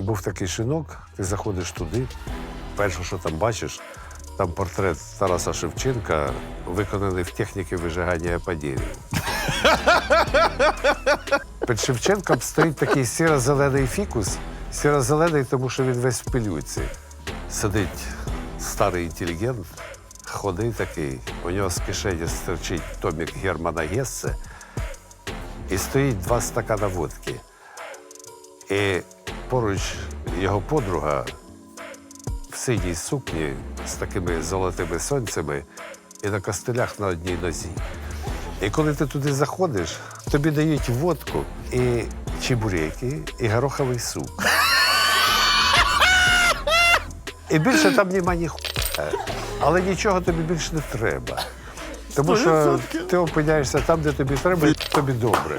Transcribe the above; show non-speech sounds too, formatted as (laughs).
був такий шинок, ти заходиш туди, перше, що там бачиш, там портрет Тараса Шевченка, виконаний в техніці вижигання поділів. (laughs) Під Шевченком стоїть такий сіро-зелений фікус. Сіро-зелений, тому що він весь в пилюці. Сидить старий інтелігент, ходий такий, у нього з кишені стирчить томік Германа Гессе, і стоїть два стакана водки. І поруч його подруга в синій сукні з такими золотими сонцями і на костелях на одній нозі. І коли ти туди заходиш, тобі дають водку і чебуреки, і гороховий суп. І більше там нема ніхуя. Але нічого тобі більше не треба. Тому що ти опиняєшся там, де тобі треба, і тобі добре.